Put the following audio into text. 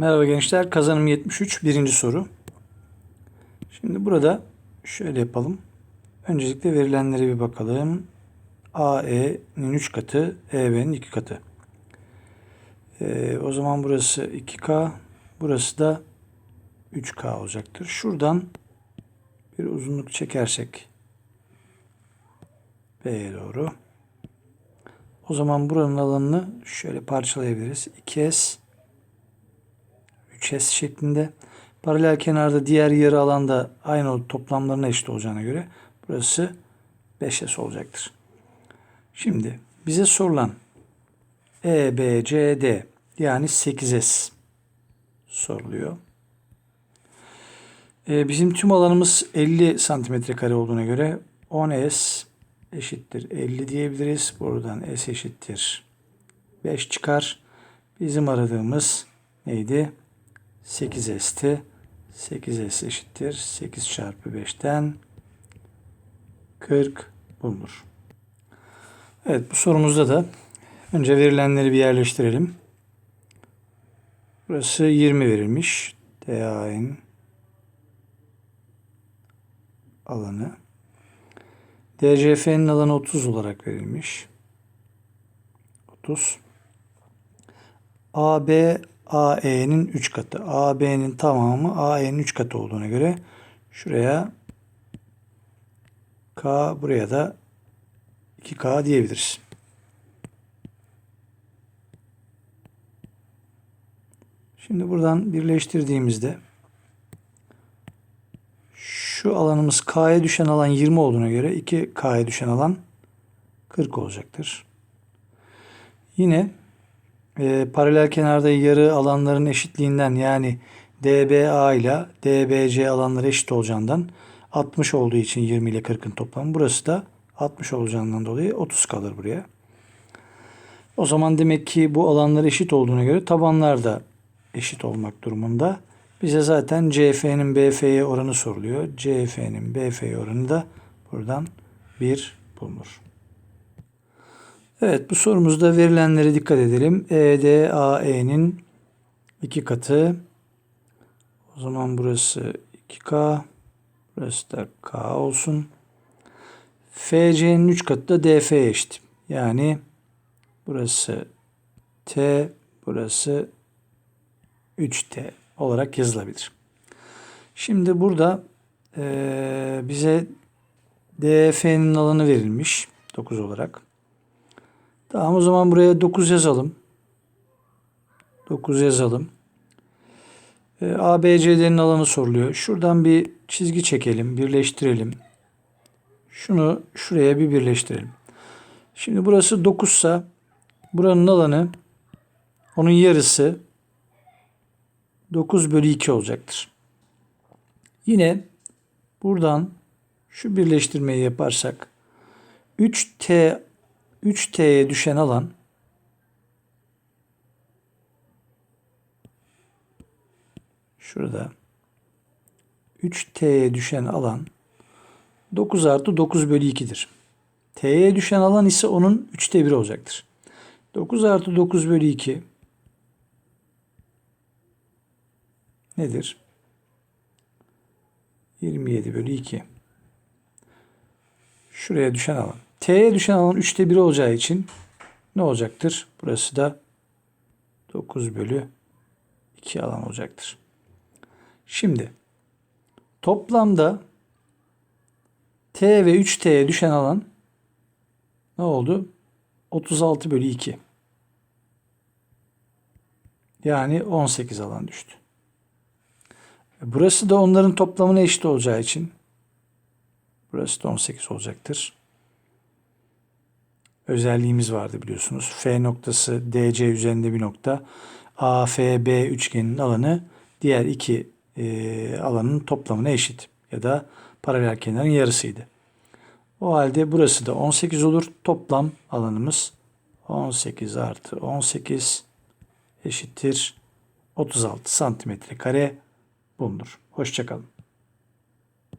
Merhaba gençler. Kazanım 73. Birinci soru. Şimdi burada şöyle yapalım. Öncelikle verilenlere bir bakalım. AE'nin 3 katı, EB'nin 2 katı. Ee, o zaman burası 2K, burası da 3K olacaktır. Şuradan bir uzunluk çekersek B'ye doğru. O zaman buranın alanını şöyle parçalayabiliriz. 2S 3S şeklinde. Paralel kenarda diğer yarı alanda aynı toplamlarına eşit olacağına göre burası 5S olacaktır. Şimdi bize sorulan E, B, C, D yani 8S soruluyor. Ee, bizim tüm alanımız 50 santimetre kare olduğuna göre 10S eşittir 50 diyebiliriz. Buradan S eşittir 5 çıkar. Bizim aradığımız neydi? 8S'ti. 8S eşittir. 8 çarpı 5'ten 40 bulunur. Evet bu sorumuzda da önce verilenleri bir yerleştirelim. Burası 20 verilmiş. DA'nın alanı. DCF'nin alanı 30 olarak verilmiş. 30. AB AE'nin 3 katı. AB'nin tamamı AE'nin 3 katı olduğuna göre şuraya K buraya da 2K diyebiliriz. Şimdi buradan birleştirdiğimizde şu alanımız K'ya düşen alan 20 olduğuna göre 2K'ya düşen alan 40 olacaktır. Yine e, paralel kenarda yarı alanların eşitliğinden yani DBA ile DBC alanları eşit olacağından 60 olduğu için 20 ile 40'ın toplamı. Burası da 60 olacağından dolayı 30 kalır buraya. O zaman demek ki bu alanlar eşit olduğuna göre tabanlar da eşit olmak durumunda. Bize zaten CF'nin BF'ye oranı soruluyor. CF'nin BF'ye oranı da buradan 1 bulunur. Evet bu sorumuzda verilenlere dikkat edelim. EDAE'nin 2 katı. O zaman burası 2K. Burası da K olsun. FC'nin 3 katı da DF'ye eşit. Yani burası T, burası 3T olarak yazılabilir. Şimdi burada e, bize DF'nin alanı verilmiş 9 olarak. Tamam o zaman buraya 9 yazalım. 9 yazalım. E, ABC'lerin alanı soruluyor. Şuradan bir çizgi çekelim, birleştirelim. Şunu şuraya bir birleştirelim. Şimdi burası 9 ise buranın alanı onun yarısı 9 bölü 2 olacaktır. Yine buradan şu birleştirmeyi yaparsak 3T 3T'ye düşen alan şurada 3T'ye düşen alan 9 artı 9 bölü 2'dir. T'ye düşen alan ise onun 3'te 1 olacaktır. 9 artı 9 bölü 2 nedir? 27 bölü 2. Şuraya düşen alan. T'ye düşen alan 3'te 1 olacağı için ne olacaktır? Burası da 9 bölü 2 alan olacaktır. Şimdi toplamda T ve 3T'ye düşen alan ne oldu? 36 bölü 2. Yani 18 alan düştü. Burası da onların toplamına eşit olacağı için burası da 18 olacaktır. Özelliğimiz vardı biliyorsunuz. F noktası DC üzerinde bir nokta. AFB üçgeninin alanı diğer iki e, alanın toplamına eşit. Ya da paralel kenarın yarısıydı. O halde burası da 18 olur. Toplam alanımız 18 artı 18 eşittir 36 santimetre kare bulunur. Hoşçakalın.